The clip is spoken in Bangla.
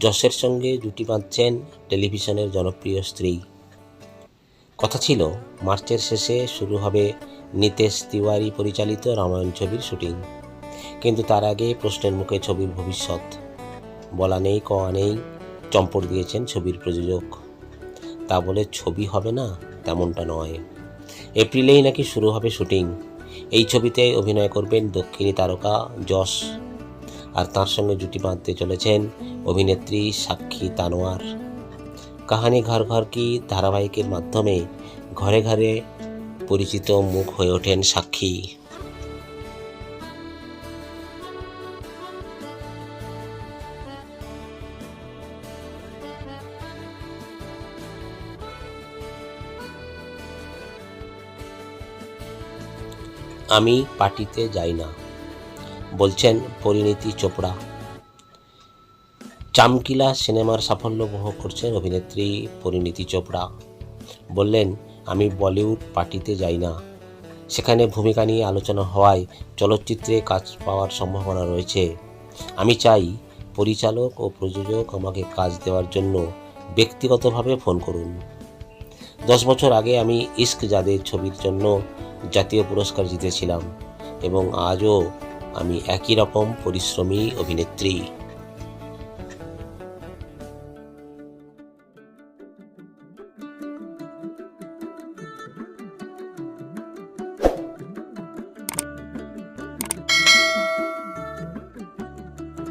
যশের সঙ্গে জুটি বাঁধছেন টেলিভিশনের জনপ্রিয় স্ত্রী। কথা ছিল, মার্চের শেষে শুরু হবে নিতেশ তিওয়ারি পরিচালিত রামায়ণ ছবির শুটিং। কিন্তু তার আগে প্রশ্নের মুখে ছবির ভবিষ্যৎ। বলা নেই, কওয়া নেই, চম্পট দিয়েছেন ছবির প্রযোজক। তা বলে ছবি হবে না, তেমনটা নয়। এপ্রিলেই নাকি শুরু হবে শুটিং। এই ছবিতে অভিনয় করবেন দক্ষিণী তারকা যশ আর তার সঙ্গে জুটি বাঁধতে চলেছেন অভিনেত্রী সাক্ষী তানোয়ার। কাহানি ঘর ঘর কি ধারাবাহিকের মাধ্যমে ঘরে ঘরে পরিচিত মুখ হয়ে ওঠেন সাক্ষী। আমি পার্টিতে যাই না। বলছেন পরিণীতি চোপড়া। চামকিলা সিনেমার সাফল্য উপভোগ করছেন অভিনেত্রী পরিণীতি চোপড়া। বললেন, আমি বলিউড পার্টিতে যাই না। সেখানে ভূমিকা নিয়ে আলোচনা হওয়ায় চলচ্চিত্রে কাজ পাওয়ার সম্ভাবনা রয়েছে। আমি চাই পরিচালক ও প্রযোজক আমাকে কাজ দেওয়ার জন্য ব্যক্তিগতভাবে ফোন করুন। দশ বছর আগে আমি ইস্ক জাদের ছবির জন্য জাতীয় পুরস্কার জিতেছিলাম এবং আজও আমি একই রকম পরিশ্রমী অভিনেত্রী।